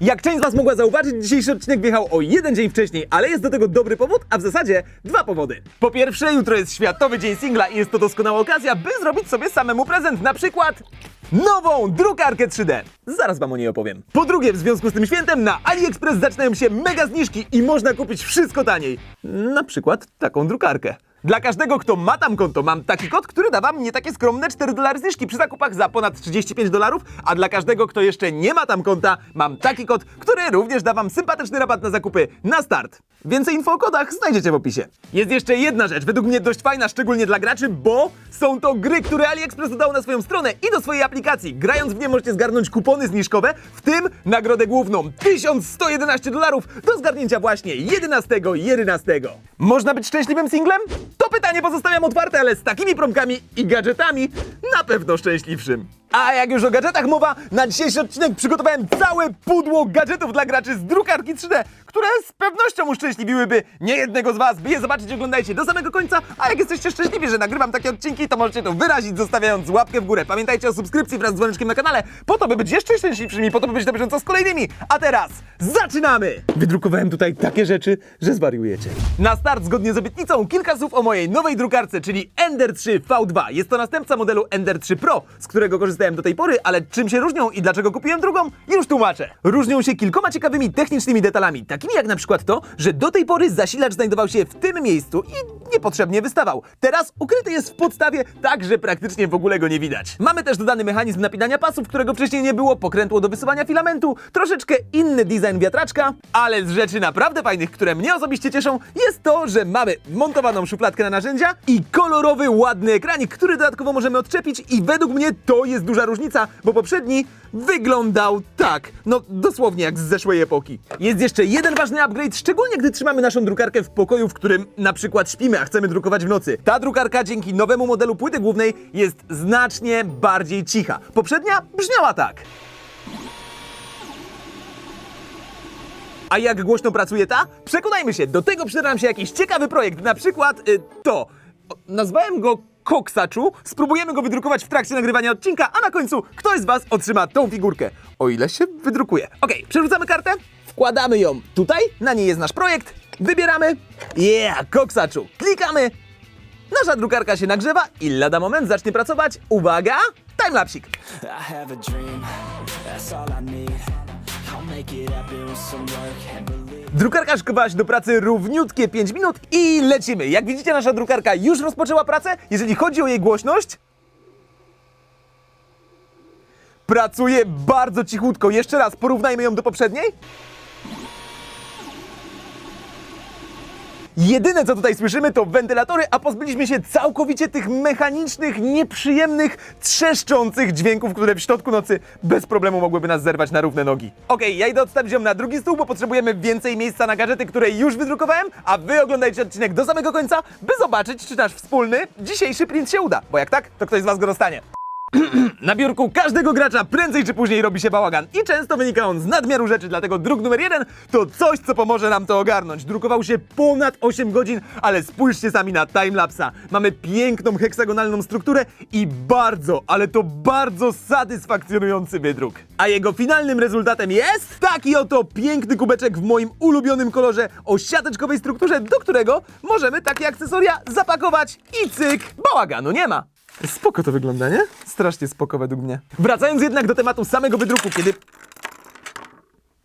Jak część z Was mogła zauważyć, dzisiejszy odcinek wjechał o jeden dzień wcześniej, ale jest do tego dobry powód, a w zasadzie dwa powody. Po pierwsze, jutro jest Światowy Dzień Singla i jest to doskonała okazja, by zrobić sobie samemu prezent, na przykład nową drukarkę 3D. Zaraz Wam o niej opowiem. Po drugie, w związku z tym świętem na AliExpress zaczynają się mega zniżki i można kupić wszystko taniej. Na przykład taką drukarkę. Dla każdego, kto ma tam konto, mam taki kod, który da wam nie takie skromne 4 dolary zniżki przy zakupach za ponad 35 dolarów, a dla każdego, kto jeszcze nie ma tam konta, mam taki kod, który również da wam sympatyczny rabat na zakupy na start. Więcej info o kodach znajdziecie w opisie. Jest jeszcze jedna rzecz, według mnie dość fajna, szczególnie dla graczy, bo są to gry, które AliExpress dodał na swoją stronę i do swojej aplikacji. Grając w nie możecie zgarnąć kupony zniżkowe, w tym nagrodę główną 1111 dolarów do zgarnięcia właśnie 11 11. Można być szczęśliwym singlem? To pytanie pozostawiam otwarte, ale z takimi promkami i gadżetami na pewno szczęśliwszym. A jak już o gadżetach mowa, na dzisiejszy odcinek przygotowałem całe pudło gadżetów dla graczy z drukarki 3D, które z pewnością uszczęśliwiłyby niejednego z Was. By je zobaczyć, oglądajcie do samego końca, a jak jesteście szczęśliwi, że nagrywam takie odcinki, to możecie to wyrazić zostawiając łapkę w górę. Pamiętajcie o subskrypcji wraz z dzwoneczkiem na kanale, po to, by być jeszcze szczęśliwszymi, po to, by być na bieżąco z kolejnymi. A teraz zaczynamy! Wydrukowałem tutaj takie rzeczy, że zwariujecie. Na start, zgodnie z obietnicą, kilka słów o mojej nowej drukarce, czyli Ender 3 V2. Jest to następca modelu Ender 3 Pro, z którego korzystałem do tej pory, ale czym się różnią i dlaczego kupiłem drugą, już tłumaczę. Różnią się kilkoma ciekawymi technicznymi detalami, takimi jak na przykład to, że do tej pory zasilacz znajdował się w tym miejscu i niepotrzebnie wystawał. Teraz ukryty jest w podstawie, tak że praktycznie w ogóle go nie widać. Mamy też dodany mechanizm napinania pasów, którego wcześniej nie było, pokrętło do wysuwania filamentu, troszeczkę inny design wiatraczka, ale z rzeczy naprawdę fajnych, które mnie osobiście cieszą, jest to, że mamy montowaną szufladkę na narzędzia i kolorowy, ładny ekranik, który dodatkowo możemy odczepić i według mnie to jest duża różnica, bo poprzedni wyglądał tak, no dosłownie jak z zeszłej epoki. Jest jeszcze jeden ważny upgrade, szczególnie gdy trzymamy naszą drukarkę w pokoju, w którym na przykład śpimy, a chcemy drukować w nocy. Ta drukarka dzięki nowemu modelu płyty głównej jest znacznie bardziej cicha. Poprzednia brzmiała tak. A jak głośno pracuje ta? Przekonajmy się, do tego przyda nam się jakiś ciekawy projekt, na przykład y, to. O, nazwałem go Koksaczu, spróbujemy go wydrukować w trakcie nagrywania odcinka, a na końcu ktoś z Was otrzyma tą figurkę. O ile się wydrukuje. Okej, przerzucamy kartę, wkładamy ją tutaj, na niej jest nasz projekt, wybieramy, yeah, Koksaczu, klikamy, nasza drukarka się nagrzewa i lada moment zacznie pracować, uwaga, timelapsik. I Drukarka szykowała się do pracy równiutkie 5 minut i lecimy. Jak widzicie, nasza drukarka już rozpoczęła pracę. Jeżeli chodzi o jej głośność, pracuje bardzo cichutko. Jeszcze raz, porównajmy ją do poprzedniej. Jedyne co tutaj słyszymy to wentylatory, a pozbyliśmy się całkowicie tych mechanicznych, nieprzyjemnych, trzeszczących dźwięków, które w środku nocy bez problemu mogłyby nas zerwać na równe nogi. Okej, ja idę odstawić ją na drugi stół, bo potrzebujemy więcej miejsca na gadżety, które już wydrukowałem, a wy oglądajcie odcinek do samego końca, by zobaczyć, czy nasz wspólny, dzisiejszy print się uda. Bo jak tak, to ktoś z was go dostanie. Na biurku każdego gracza prędzej czy później robi się bałagan i często wynika on z nadmiaru rzeczy, dlatego druk numer jeden to coś, co pomoże nam to ogarnąć. Drukował się ponad 8 godzin, ale spójrzcie sami na timelapsa. Mamy piękną heksagonalną strukturę i bardzo, ale to bardzo satysfakcjonujący wydruk. A jego finalnym rezultatem jest taki oto piękny kubeczek w moim ulubionym kolorze o siateczkowej strukturze, do którego możemy takie akcesoria zapakować i cyk, bałaganu nie ma. Spoko to wygląda, nie? Strasznie spoko według mnie. Wracając jednak do tematu samego wydruku, kiedy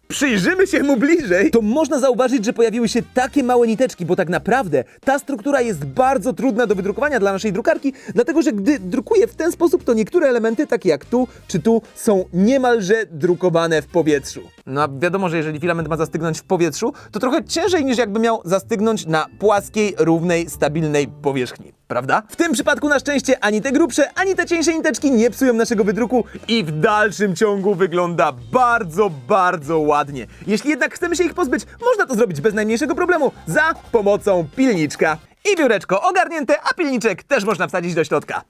przyjrzymy się mu bliżej, to można zauważyć, że pojawiły się takie małe niteczki, bo tak naprawdę ta struktura jest bardzo trudna do wydrukowania dla naszej drukarki, dlatego że gdy drukuję w ten sposób, to niektóre elementy, takie jak tu czy tu, są niemalże drukowane w powietrzu. No wiadomo, że jeżeli filament ma zastygnąć w powietrzu, to trochę ciężej niż jakby miał zastygnąć na płaskiej, równej, stabilnej powierzchni. Prawda? W tym przypadku na szczęście ani te grubsze, ani te cieńsze niteczki nie psują naszego wydruku i w dalszym ciągu wygląda bardzo, bardzo ładnie. Jeśli jednak chcemy się ich pozbyć, można to zrobić bez najmniejszego problemu za pomocą pilniczka. I biureczko ogarnięte, a pilniczek też można wsadzić do środka.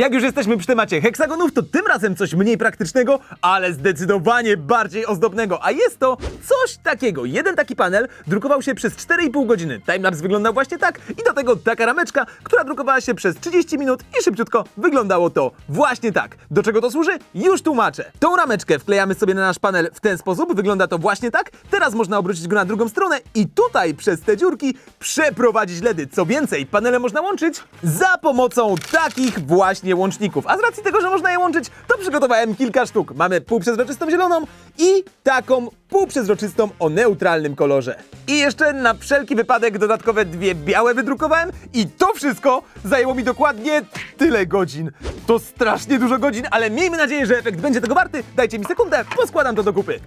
Jak już jesteśmy przy temacie heksagonów, to tym razem coś mniej praktycznego, ale zdecydowanie bardziej ozdobnego. A jest to coś takiego. Jeden taki panel drukował się przez 4,5 godziny. Timelapse wyglądał właśnie tak i do tego taka rameczka, która drukowała się przez 30 minut i szybciutko wyglądało to właśnie tak. Do czego to służy? Już tłumaczę. Tą rameczkę wklejamy sobie na nasz panel w ten sposób, wygląda to właśnie tak. Teraz można obrócić go na drugą stronę i tutaj przez te dziurki przeprowadzić LEDy. Co więcej, panele można łączyć za pomocą takich właśnie łączników. A z racji tego, że można je łączyć, to przygotowałem kilka sztuk. Mamy półprzezroczystą zieloną i taką półprzezroczystą o neutralnym kolorze. I jeszcze na wszelki wypadek dodatkowe dwie białe wydrukowałem i to wszystko zajęło mi dokładnie tyle godzin. To strasznie dużo godzin, ale miejmy nadzieję, że efekt będzie tego warty. Dajcie mi sekundę, poskładam to do kupy.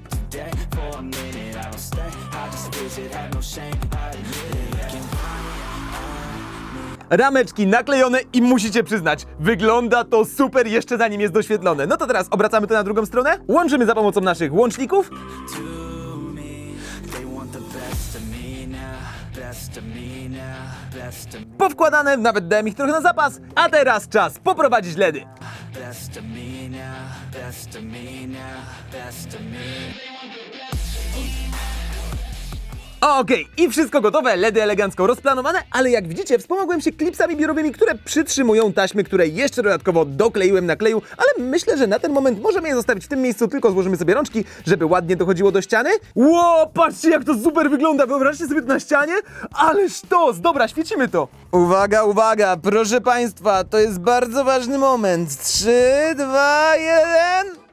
Rameczki naklejone i musicie przyznać, wygląda to super jeszcze zanim jest doświetlone. No to teraz obracamy to na drugą stronę, łączymy za pomocą naszych łączników powkładane, nawet dałem ich trochę na zapas, a teraz czas poprowadzić LEDy. best of me now, best of me now, best of me. Okej, i wszystko gotowe, LEDy elegancko rozplanowane, ale jak widzicie, wspomogłem się klipsami biurowymi, które przytrzymują taśmy, które jeszcze dodatkowo dokleiłem na kleju, ale myślę, że na ten moment możemy je zostawić w tym miejscu, tylko złożymy sobie rączki, żeby ładnie dochodziło do ściany. Ło, patrzcie jak to super wygląda, wyobraźcie sobie to na ścianie, ależ to, dobra, świecimy to. Uwaga, uwaga, proszę Państwa, to jest bardzo ważny moment. 3, 2, 1...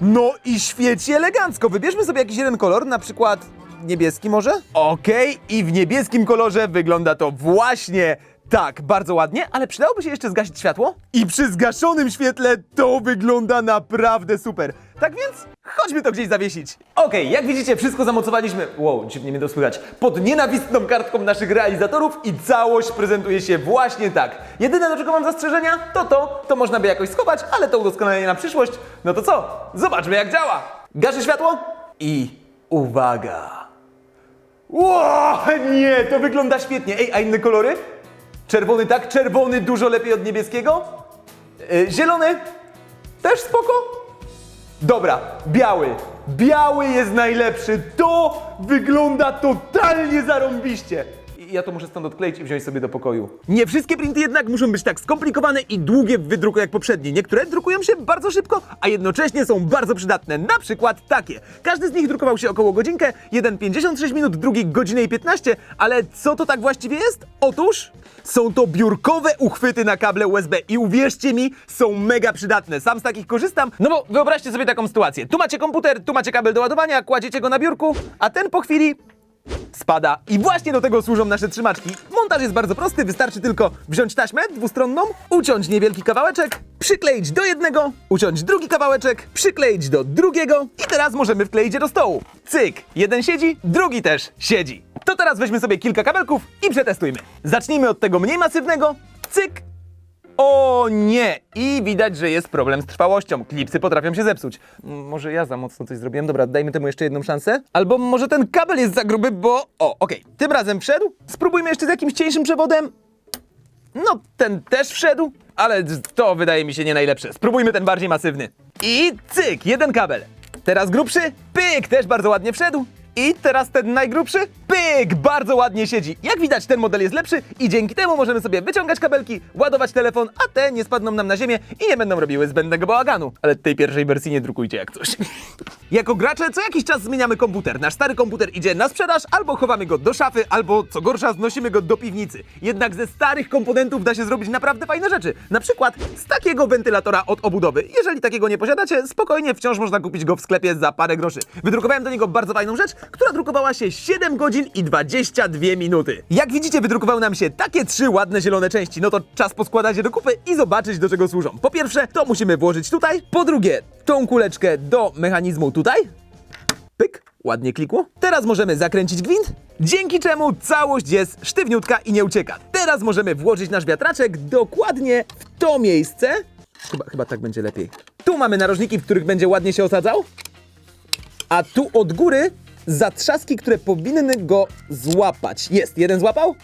No i świeci elegancko. Wybierzmy sobie jakiś jeden kolor, na przykład niebieski może? Okej, i w niebieskim kolorze wygląda to właśnie tak, bardzo ładnie, ale przydałoby się jeszcze zgasić światło? I przy zgaszonym świetle to wygląda naprawdę super. Tak więc chodźmy to gdzieś zawiesić. Okej, jak widzicie, wszystko zamocowaliśmy. Wow, dziwnie mnie to słychać. Pod nienawistną kartką naszych realizatorów i całość prezentuje się właśnie tak. Jedyne do czego mam zastrzeżenia to to, to można by jakoś schować, ale to udoskonalenie na przyszłość. No to co? Zobaczmy jak działa. Gaszę światło i uwaga. Ło, nie, to wygląda świetnie. Ej, a inne kolory? Czerwony tak, czerwony dużo lepiej od niebieskiego. Yy, zielony też spoko. Dobra, biały. Biały jest najlepszy. To wygląda totalnie zarąbiście. I Ja to muszę stąd odkleić i wziąć sobie do pokoju. Nie wszystkie printy jednak muszą być tak skomplikowane i długie w wydruku jak poprzednie. Niektóre drukują się bardzo szybko, a jednocześnie są bardzo przydatne. Na przykład takie. Każdy z nich drukował się około godzinkę, jeden 56 minut, drugi godzinę i 15, ale co to tak właściwie jest? Otóż są to biurkowe uchwyty na kable USB i uwierzcie mi, są mega przydatne. Sam z takich korzystam. No bo wyobraźcie sobie taką sytuację. Tu macie komputer, tu macie kabel do ładowania, kładziecie go na biurku, a ten po chwili spada. I właśnie do tego służą nasze trzymaczki. Montaż jest bardzo prosty, wystarczy tylko wziąć taśmę dwustronną, uciąć niewielki kawałeczek, przykleić do jednego, uciąć drugi kawałeczek, przykleić do drugiego i teraz możemy wkleić je do stołu. Cyk, jeden siedzi, drugi też siedzi. To teraz weźmy sobie kilka kabelków i przetestujmy. Zacznijmy od tego mniej masywnego. Cyk, o nie! I widać, że jest problem z trwałością. Klipsy potrafią się zepsuć. Może ja za mocno coś zrobiłem. Dobra, dajmy temu jeszcze jedną szansę. Albo może ten kabel jest za gruby, bo... O, okej. Tym razem wszedł. Spróbujmy jeszcze z jakimś cieńszym przewodem. No, ten też wszedł, ale to wydaje mi się nie najlepsze. Spróbujmy ten bardziej masywny. I cyk, jeden kabel. Teraz grubszy, pyk, też bardzo ładnie wszedł. I teraz ten najgrubszy, pyk, bardzo ładnie siedzi. Jak widać, ten model jest lepszy i dzięki temu możemy sobie wyciągać kabelki, ładować telefon, a te nie spadną nam na ziemię i nie będą robiły zbędnego bałaganu. Ale tej pierwszej wersji nie drukujcie jak coś. jako gracze co jakiś czas zmieniamy komputer. Nasz stary komputer idzie na sprzedaż, albo chowamy go do szafy, albo co gorsza, znosimy go do piwnicy. Jednak ze starych komponentów da się zrobić naprawdę fajne rzeczy. Na przykład z takiego wentylatora od obudowy. Jeżeli takiego nie posiadacie, spokojnie wciąż można kupić go w sklepie za parę groszy. Wydrukowałem do niego bardzo fajną rzecz, która drukowała się 7 godzin i 22 minuty. Jak widzicie, wydrukowały nam się takie trzy ładne zielone części. No to czas poskładać je do kupy i zobaczyć do czego służą. Po pierwsze, to musimy włożyć tutaj. Po drugie, tą kuleczkę do mechanizmu tutaj. Pyk, ładnie klikło. Teraz możemy zakręcić gwint, dzięki czemu całość jest sztywniutka i nie ucieka. Teraz możemy włożyć nasz wiatraczek dokładnie w to miejsce. Chyba, chyba tak będzie lepiej. Tu mamy narożniki, w których będzie ładnie się osadzał. A tu od góry zatrzaski, które powinny go złapać. Jest, jeden złapał?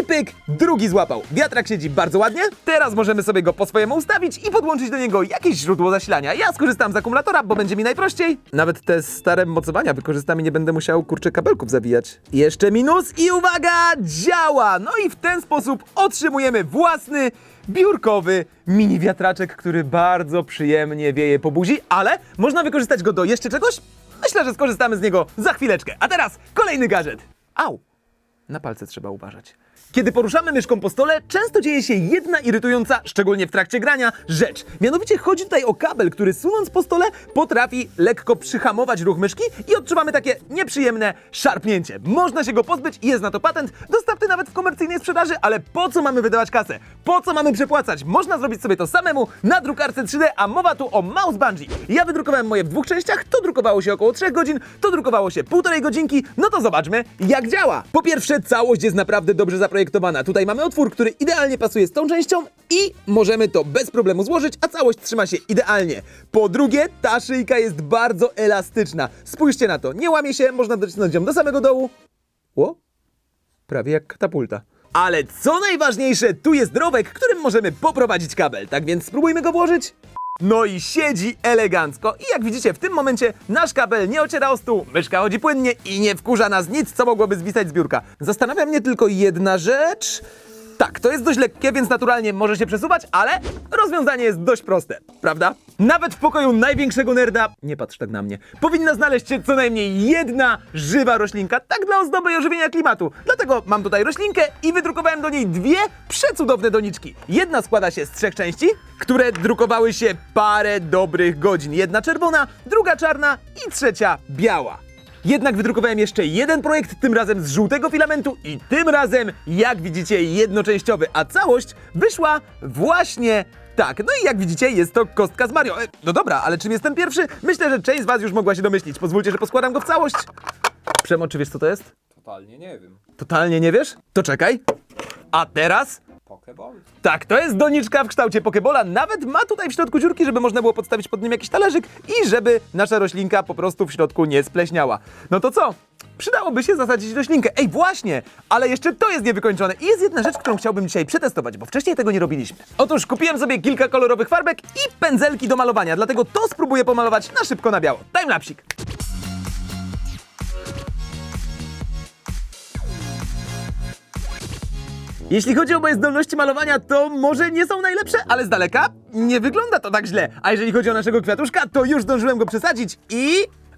I pyk, drugi złapał. Wiatrak siedzi bardzo ładnie. Teraz możemy sobie go po swojemu ustawić i podłączyć do niego jakieś źródło zasilania. Ja skorzystam z akumulatora, bo będzie mi najprościej. Nawet te stare mocowania wykorzystam i nie będę musiał kurczę kabelków zabijać. Jeszcze minus i uwaga, działa! No i w ten sposób otrzymujemy własny biurkowy mini wiatraczek, który bardzo przyjemnie wieje po buzi, ale można wykorzystać go do jeszcze czegoś? Myślę, że skorzystamy z niego za chwileczkę. A teraz kolejny gadżet. Au! Na palce trzeba uważać. Kiedy poruszamy myszką po stole, często dzieje się jedna irytująca, szczególnie w trakcie grania, rzecz. Mianowicie chodzi tutaj o kabel, który sunąc po stole potrafi lekko przyhamować ruch myszki i odczuwamy takie nieprzyjemne szarpnięcie. Można się go pozbyć i jest na to patent, dostępny nawet w komercyjnej sprzedaży, ale po co mamy wydawać kasę? Po co mamy przepłacać? Można zrobić sobie to samemu na drukarce 3D, a mowa tu o Mouse Bungee. Ja wydrukowałem moje w dwóch częściach, to drukowało się około 3 godzin, to drukowało się półtorej godzinki, no to zobaczmy jak działa. Po pierwsze, całość jest naprawdę dobrze zaprojektowana. Tutaj mamy otwór, który idealnie pasuje z tą częścią i możemy to bez problemu złożyć, a całość trzyma się idealnie. Po drugie, ta szyjka jest bardzo elastyczna. Spójrzcie na to, nie łamie się, można docisnąć ją do samego dołu. O, prawie jak katapulta. Ale co najważniejsze, tu jest drowek, którym możemy poprowadzić kabel, tak więc spróbujmy go włożyć. No i siedzi elegancko. I jak widzicie w tym momencie nasz kabel nie ociera o stół, myszka chodzi płynnie i nie wkurza nas nic, co mogłoby zwisać z biurka. Zastanawia mnie tylko jedna rzecz... Tak, to jest dość lekkie, więc naturalnie może się przesuwać, ale rozwiązanie jest dość proste, prawda? Nawet w pokoju największego nerda, nie patrz tak na mnie, powinna znaleźć się co najmniej jedna żywa roślinka, tak dla ozdoby i ożywienia klimatu. Dlatego mam tutaj roślinkę i wydrukowałem do niej dwie przecudowne doniczki. Jedna składa się z trzech części, które drukowały się parę dobrych godzin. Jedna czerwona, druga czarna i trzecia biała. Jednak wydrukowałem jeszcze jeden projekt, tym razem z żółtego filamentu i tym razem, jak widzicie, jednoczęściowy, a całość wyszła właśnie tak. No i jak widzicie, jest to kostka z Mario. E, no dobra, ale czym jest ten pierwszy? Myślę, że część z was już mogła się domyślić. Pozwólcie, że poskładam go w całość. Przemo, czy wiesz co to jest? Totalnie nie wiem. Totalnie nie wiesz? To czekaj. A teraz? Pokeball? Tak, to jest doniczka w kształcie Pokebola. Nawet ma tutaj w środku dziurki, żeby można było podstawić pod nim jakiś talerzyk i żeby nasza roślinka po prostu w środku nie spleśniała. No to co? Przydałoby się zasadzić roślinkę. Ej, właśnie! Ale jeszcze to jest niewykończone. I jest jedna rzecz, którą chciałbym dzisiaj przetestować, bo wcześniej tego nie robiliśmy. Otóż kupiłem sobie kilka kolorowych farbek i pędzelki do malowania, dlatego to spróbuję pomalować na szybko na biało. Timelapsik. Jeśli chodzi o moje zdolności malowania, to może nie są najlepsze, ale z daleka nie wygląda to tak źle. A jeżeli chodzi o naszego kwiatuszka, to już zdążyłem go przesadzić i...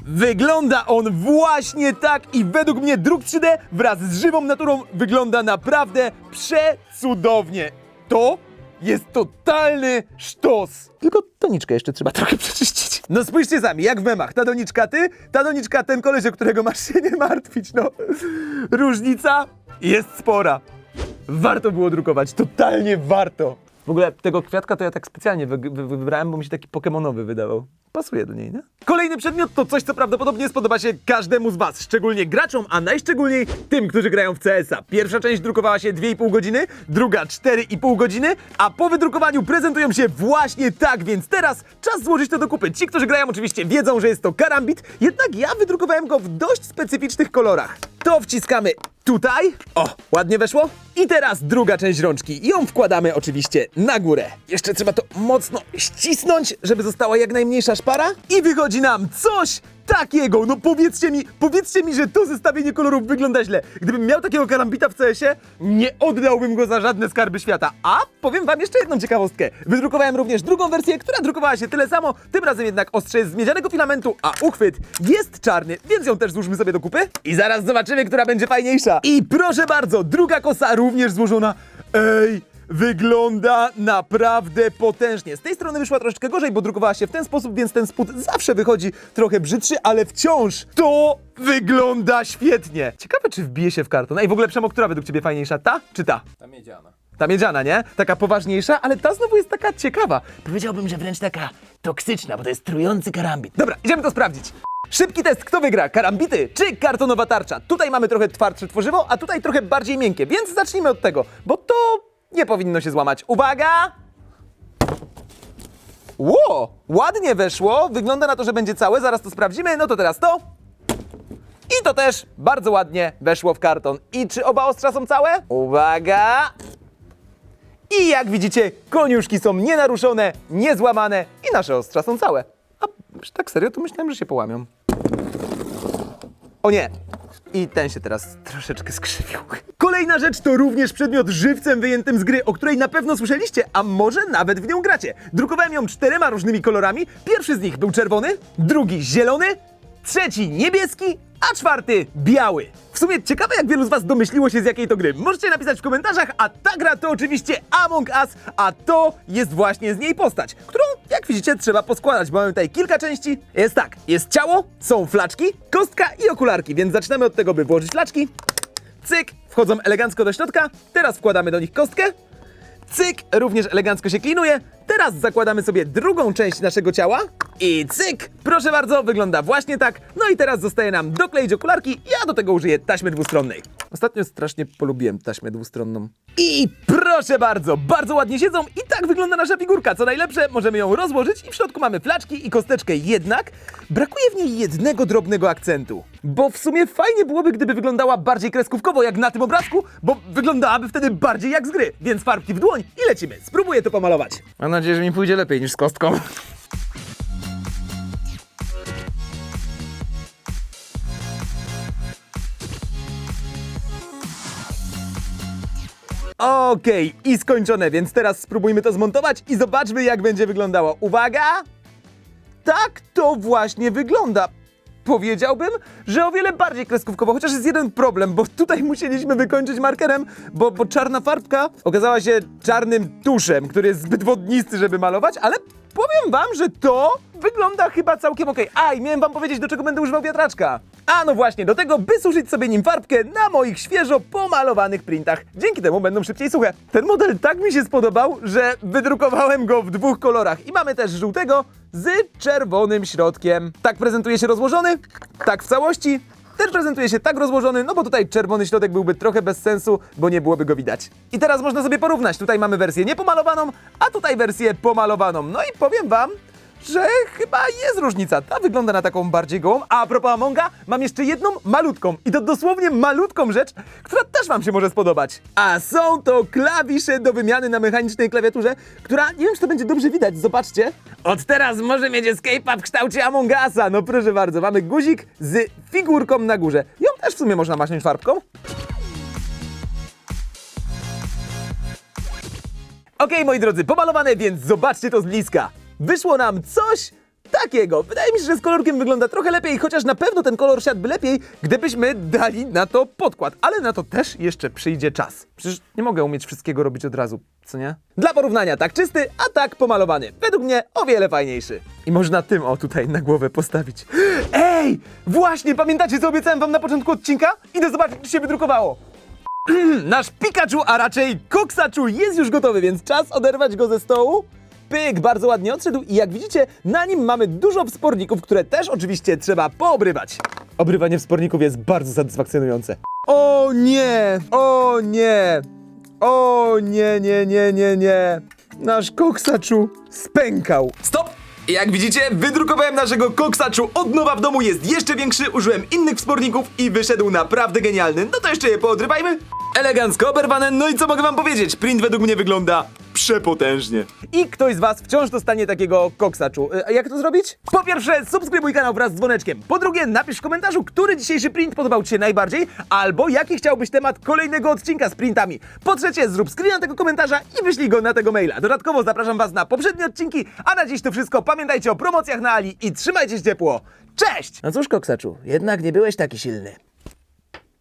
Wygląda on właśnie tak i według mnie druk 3D wraz z żywą naturą wygląda naprawdę przecudownie. To jest totalny sztos. Tylko doniczkę jeszcze trzeba trochę przeczyścić. No spójrzcie sami, jak w memach. Ta doniczka ty, ta doniczka ten koleś, o którego masz się nie martwić, no. Różnica jest spora. Warto było drukować, totalnie warto. W ogóle tego kwiatka to ja tak specjalnie wy, wy, wybrałem, bo mi się taki pokemonowy wydawał. Pasuje do niej, nie? Kolejny przedmiot to coś, co prawdopodobnie spodoba się każdemu z was, szczególnie graczom, a najszczególniej tym, którzy grają w CS-a. Pierwsza część drukowała się 2,5 godziny, druga 4,5 godziny, a po wydrukowaniu prezentują się właśnie tak, więc teraz czas złożyć to do kupy. Ci, którzy grają oczywiście wiedzą, że jest to karambit, jednak ja wydrukowałem go w dość specyficznych kolorach. To wciskamy tutaj. O, ładnie weszło. I teraz druga część rączki. Ją wkładamy oczywiście na górę. Jeszcze trzeba to mocno ścisnąć, żeby została jak najmniejsza szpara. I wychodzi nam coś takiego. No powiedzcie mi, powiedzcie mi, że to zestawienie kolorów wygląda źle. Gdybym miał takiego karambita w CS-ie, nie oddałbym go za żadne skarby świata. A powiem wam jeszcze jedną ciekawostkę. Wydrukowałem również drugą wersję, która drukowała się tyle samo, tym razem jednak ostrze jest z miedzianego filamentu, a uchwyt jest czarny, więc ją też złóżmy sobie do kupy. I zaraz zobaczymy, która będzie fajniejsza. I proszę bardzo, druga kosa również złożona. Ej! Wygląda naprawdę potężnie. Z tej strony wyszła troszeczkę gorzej, bo drukowała się w ten sposób, więc ten spód zawsze wychodzi trochę brzydszy, ale wciąż to wygląda świetnie. Ciekawe, czy wbije się w karton. Ej, w ogóle Przemo, która według ciebie fajniejsza? Ta czy ta? Ta miedziana. Ta miedziana, nie? Taka poważniejsza, ale ta znowu jest taka ciekawa. Powiedziałbym, że wręcz taka toksyczna, bo to jest trujący karambit. Dobra, idziemy to sprawdzić. Szybki test, kto wygra? Karambity czy kartonowa tarcza? Tutaj mamy trochę twardsze tworzywo, a tutaj trochę bardziej miękkie, więc zacznijmy od tego, bo to nie powinno się złamać. Uwaga! Ło, ładnie weszło, wygląda na to, że będzie całe, zaraz to sprawdzimy, no to teraz to. I to też bardzo ładnie weszło w karton. I czy oba ostrza są całe? Uwaga! I jak widzicie, koniuszki są nienaruszone, niezłamane i nasze ostrza są całe. A tak serio, to myślałem, że się połamią. O nie! I ten się teraz troszeczkę skrzywił. Kolejna rzecz to również przedmiot żywcem wyjętym z gry, o której na pewno słyszeliście, a może nawet w nią gracie. Drukowałem ją czterema różnymi kolorami. Pierwszy z nich był czerwony, drugi zielony, trzeci niebieski, a czwarty biały. W sumie ciekawe, jak wielu z Was domyśliło się z jakiej to gry. Możecie napisać w komentarzach, a ta gra to oczywiście Among Us, a to jest właśnie z niej postać, którą, jak widzicie, trzeba poskładać, bo mamy tutaj kilka części. Jest tak, jest ciało, są flaczki, kostka i okularki, więc zaczynamy od tego, by włożyć flaczki. Cyk, wchodzą elegancko do środka, teraz wkładamy do nich kostkę. Cyk, również elegancko się klinuje. Teraz zakładamy sobie drugą część naszego ciała i cyk, proszę bardzo, wygląda właśnie tak. No i teraz zostaje nam dokleić okularki. Ja do tego użyję taśmy dwustronnej. Ostatnio strasznie polubiłem taśmę dwustronną. I proszę bardzo, bardzo ładnie siedzą i tak wygląda nasza figurka. Co najlepsze, możemy ją rozłożyć i w środku mamy flaczki i kosteczkę. Jednak brakuje w niej jednego drobnego akcentu. Bo w sumie fajnie byłoby, gdyby wyglądała bardziej kreskówkowo jak na tym obrazku, bo wyglądałaby wtedy bardziej jak z gry. Więc farbki w dłoń i lecimy. Spróbuję to pomalować. Mam nadzieję, że mi pójdzie lepiej niż z kostką. Okej, i skończone, więc teraz spróbujmy to zmontować i zobaczmy, jak będzie wyglądało. Uwaga! Tak to właśnie wygląda. Powiedziałbym, że o wiele bardziej kreskówkowo, chociaż jest jeden problem, bo tutaj musieliśmy wykończyć markerem, bo, bo czarna farbka okazała się czarnym tuszem, który jest zbyt wodnisty, żeby malować, ale powiem wam, że to wygląda chyba całkiem okej. A, i miałem wam powiedzieć, do czego będę używał wiatraczka. A no właśnie, do tego, by suszyć sobie nim farbkę na moich świeżo pomalowanych printach. Dzięki temu będą szybciej suche. Ten model tak mi się spodobał, że wydrukowałem go w dwóch kolorach. I mamy też żółtego z czerwonym środkiem. Tak prezentuje się rozłożony, tak w całości. Też prezentuje się tak rozłożony, no bo tutaj czerwony środek byłby trochę bez sensu, bo nie byłoby go widać. I teraz można sobie porównać. Tutaj mamy wersję niepomalowaną, a tutaj wersję pomalowaną. No i powiem wam, że chyba jest różnica. Ta wygląda na taką bardziej gołą. A a propos Amonga, mam jeszcze jedną malutką i to dosłownie malutką rzecz, która też wam się może spodobać. A są to klawisze do wymiany na mechanicznej klawiaturze, która nie wiem, czy to będzie dobrze widać. Zobaczcie. Od teraz może mieć escape'a w kształcie Among Usa. No proszę bardzo, mamy guzik z figurką na górze. Ją też w sumie można maśnąć farbką. Okej, moi drodzy, pomalowane, więc zobaczcie to z bliska. Wyszło nam coś takiego. Wydaje mi się, że z kolorkiem wygląda trochę lepiej, chociaż na pewno ten kolor siadłby lepiej, gdybyśmy dali na to podkład. Ale na to też jeszcze przyjdzie czas. Przecież nie mogę umieć wszystkiego robić od razu, co nie? Dla porównania tak czysty, a tak pomalowany. Według mnie o wiele fajniejszy. I można tym o tutaj na głowę postawić. Ej! Właśnie, pamiętacie co obiecałem wam na początku odcinka? Idę zobaczyć, czy się wydrukowało. Nasz Pikachu, a raczej Koksachu jest już gotowy, więc czas oderwać go ze stołu. Pyk, bardzo ładnie odszedł i jak widzicie, na nim mamy dużo wsporników, które też oczywiście trzeba poobrywać. Obrywanie wsporników jest bardzo satysfakcjonujące. O nie! O nie! O nie, nie, nie, nie, nie! Nasz Koksachu spękał. Stop! Jak widzicie, wydrukowałem naszego koksaczu od nowa w domu, jest jeszcze większy, użyłem innych wsporników i wyszedł naprawdę genialny. No to jeszcze je poodrywajmy. Elegancko oberwane, no i co mogę wam powiedzieć? Print według mnie wygląda przepotężnie. I ktoś z was wciąż dostanie takiego koksaczu. E, A jak to zrobić? Po pierwsze, subskrybuj kanał wraz z dzwoneczkiem. Po drugie, napisz w komentarzu, który dzisiejszy print podobał ci się najbardziej, albo jaki chciałbyś temat kolejnego odcinka z printami. Po trzecie, zrób screena tego komentarza i wyślij go na tego maila. Dodatkowo zapraszam was na poprzednie odcinki, a na dziś to wszystko. Pamiętajcie o promocjach na Ali i trzymajcie się ciepło. Cześć! No cóż, koksaczu, jednak nie byłeś taki silny.